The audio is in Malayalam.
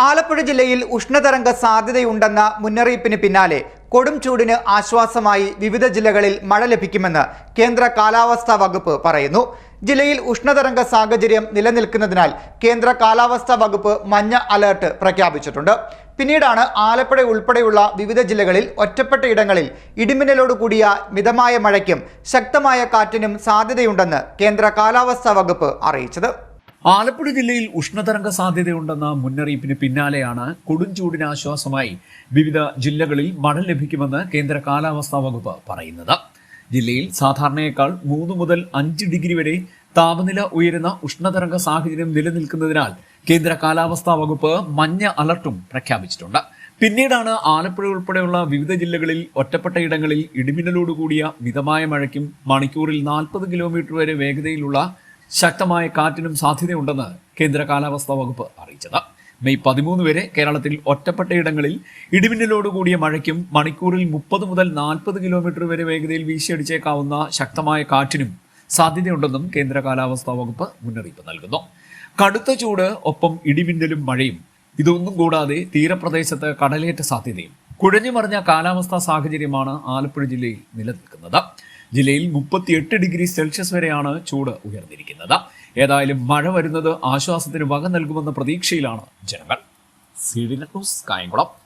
ആലപ്പുഴ ജില്ലയിൽ ഉഷ്ണതരംഗ സാധ്യതയുണ്ടെന്ന മുന്നറിയിപ്പിന് പിന്നാലെ കൊടും ചൂടിന് ആശ്വാസമായി വിവിധ ജില്ലകളിൽ മഴ ലഭിക്കുമെന്ന് കേന്ദ്ര കാലാവസ്ഥാ വകുപ്പ് പറയുന്നു. ജില്ലയിൽ ഉഷ്ണതരംഗ സാഹചര്യം നിലനിൽക്കുന്നതിനാൽ കേന്ദ്ര കാലാവസ്ഥാ വകുപ്പ് മഞ്ഞ അലേർട്ട് പ്രഖ്യാപിച്ചിട്ടുണ്ട്. പിന്നീടാണ് ആലപ്പുഴ ഉൾപ്പെടെയുള്ള വിവിധ ജില്ലകളിൽ ഒറ്റപ്പെട്ട ഇടങ്ങളിൽ ഇടിമിന്നലോട് കൂടിയ മിതമായ മഴയ്ക്കും ശക്തമായ കാറ്റിനും സാധ്യതയുണ്ടെന്ന് കേന്ദ്ര കാലാവസ്ഥാ വകുപ്പ് അറിയിച്ചത്. ആലപ്പുഴ ജില്ലയിൽ ഉഷ്ണതരംഗ സാധ്യതയുണ്ടെന്ന മുന്നറിയിപ്പിന് പിന്നാലെയാണ് കൊടുംചൂടിന് ആശ്വാസമായി വിവിധ ജില്ലകളിൽ മഴ ലഭിക്കുമെന്ന് കേന്ദ്ര കാലാവസ്ഥാ വകുപ്പ് പറയുന്നത്. ജില്ലയിൽ സാധാരണയേക്കാൾ മൂന്ന് മുതൽ അഞ്ച് ഡിഗ്രി വരെ താപനില ഉയരുന്ന ഉഷ്ണതരംഗ സാഹചര്യം നിലനിൽക്കുന്നതിനാൽ കേന്ദ്ര കാലാവസ്ഥാ വകുപ്പ് മഞ്ഞ അലർട്ടും പ്രഖ്യാപിച്ചിട്ടുണ്ട്. പിന്നീടാണ് ആലപ്പുഴ ഉൾപ്പെടെയുള്ള വിവിധ ജില്ലകളിൽ ഒറ്റപ്പെട്ട ഇടങ്ങളിൽ ഇടിമിന്നലോടുകൂടിയ മിതമായ മഴയ്ക്കും മണിക്കൂറിൽ നാൽപ്പത് കിലോമീറ്റർ വരെ വേഗതയിലുള്ള ശക്തമായ കാറ്റിനും സാധ്യതയുണ്ടെന്ന് കേന്ദ്ര കാലാവസ്ഥാ വകുപ്പ് അറിയിച്ചത്. മെയ് പതിമൂന്ന് വരെ കേരളത്തിൽ ഒറ്റപ്പെട്ടയിടങ്ങളിൽ ഇടിമിന്നലോടുകൂടിയ മഴയ്ക്കും മണിക്കൂറിൽ മുപ്പത് മുതൽ നാൽപ്പത് കിലോമീറ്റർ വരെ വേഗതയിൽ വീശിയടിച്ചേക്കാവുന്ന ശക്തമായ കാറ്റിനും സാധ്യതയുണ്ടെന്നും കേന്ദ്ര കാലാവസ്ഥാ വകുപ്പ് മുന്നറിയിപ്പ് നൽകുന്നു. കടുത്ത ചൂട് ഒപ്പം ഇടിമിന്നലും മഴയും ഇതൊന്നും കൂടാതെ തീരപ്രദേശത്ത് കടലേറ്റ സാധ്യതയും. കുഴഞ്ഞുമറിഞ്ഞ കാലാവസ്ഥാ സാഹചര്യമാണ് ആലപ്പുഴ ജില്ലയിൽ നിലനിൽക്കുന്നത്. ജില്ലയിൽ മുപ്പത്തിയെട്ട് ഡിഗ്രി സെൽഷ്യസ് വരെയാണ് ചൂട് ഉയർന്നിരിക്കുന്നത്. ഏതായാലും മഴ വരുന്നത് ആശ്വാസത്തിന് വക നൽകുമെന്ന പ്രതീക്ഷയിലാണ് ജനങ്ങൾ. C D news Kayamkulam.